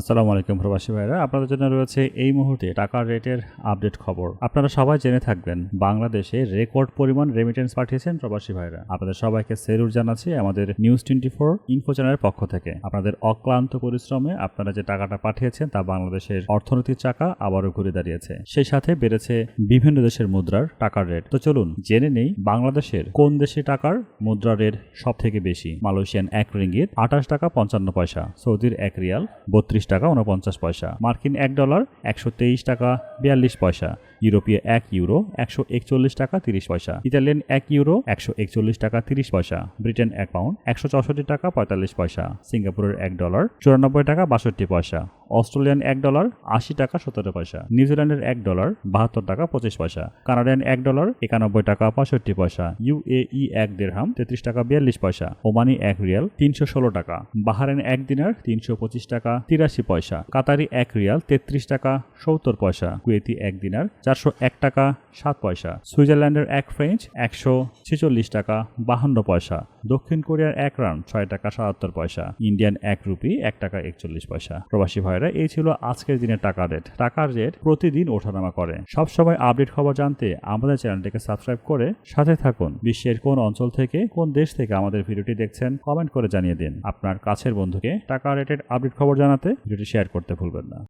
আসসালামু আলাইকুম প্রবাসী ভাইরা। আপনাদের জন্য রয়েছে এই মুহূর্তে টাকার রেটের আপডেট খবর। আপনারা সবাই জেনে থাকবেন, বাংলাদেশে রেকর্ড পরিমাণ রেমিটেন্স পাঠিয়েছেন প্রবাসী ভাইরা। আপনাদের সবাইকে সেলুট জানাচ্ছি আমাদের নিউজ টোয়েন্টি ফোর ইনফো চ্যানেলের পক্ষ থেকে। আপনাদের অক্লান্ত পরিশ্রমে আপনারা যে টাকাটা পাঠিয়েছেন তা বাংলাদেশের অর্থনীতির চাকা আবারও ঘুরে দাঁড়িয়েছে। সেই সাথে বেড়েছে বিভিন্ন দেশের মুদ্রার টাকার রেট। তো চলুন, জেনে নেই বাংলাদেশের কোন দেশে টাকার মুদ্রা রেট সব থেকে বেশি। মালয়েশিয়ান এক রিঙ্গিত, আঠাশ টাকা পঞ্চান্ন পয়সা, সৌদির এক রিয়াল, বত্রিশ টাকা উনপঞ্চাশ পয়সা। মার্কিন এক ডলার একশো তেইশ টাকা বিয়াল্লিশ পয়সা। ইউরোপীয় এক ইউরো, একশো একচল্লিশ টাকা তিরিশ পয়সা। ইতালিয়ান এক ইউরো, একশো একচল্লিশ টাকা তিরিশ পয়সা। ব্রিটেন এক পাউন্ড, একশো চৌষট্টি টাকা পঁয়তাল্লিশ পয়সা। সিঙ্গাপুরের এক ডলার, চুরানব্বই টাকা বাষট্টি পয়সা। অস্ট্রেলিয়ান এক ডলার, আশি টাকা সতেরো পয়সা। নিউজিল্যান্ডের এক ডলার, বাহাত্তর টাকা পঁচিশ পয়সা। কানাডিয়ান এক ডলার, একানব্বই টাকা পঁয়ষট্টি পয়সা। ইউএই এক দেড়হাম, তেত্রিশ টাকা বিয়াল্লিশ পয়সা। ওমানি এক রিয়াল, তিনশো ষোলো টাকা। বাহারেন এক দিনার, তিনশো পঁচিশ টাকা তিরাশি পয়সা। কাতারি এক রিয়াল, তেত্রিশ টাকা সত্তর পয়সা। কুয়েতি এক দিনার চারশো এক টাকা, সাত পয়সা। সুইজারল্যান্ডের এক ফ্রেঞ্চ, একশো ছেচল্লিশ টাকা, বাহান্ন পয়সা। দক্ষিণ কোরিয়ার এক রান ছয় টাকা, সাতাত্তর পয়সা। ইন্ডিয়ান এক রুপি, এক টাকা, একচল্লিশ পয়সা। প্রবাসী ভাইরা এই ছিল আজকের দিনের টাকা রেট। টাকার রেট প্রতিদিন ওঠানামা করে। সবসময় আপডেট খবর জানতে আমাদের চ্যানেলটিকে সাবস্ক্রাইব করে সাথে থাকুন। বিশ্বের কোন অঞ্চল থেকে, কোন দেশ থেকে আমাদের ভিডিওটি দেখছেন, কমেন্ট করে জানিয়ে দিন। আপনার কাছের বন্ধুকে টাকা রেটের আপডেট খবর জানাতে ভিডিওটি শেয়ার করতে ভুলবেন না।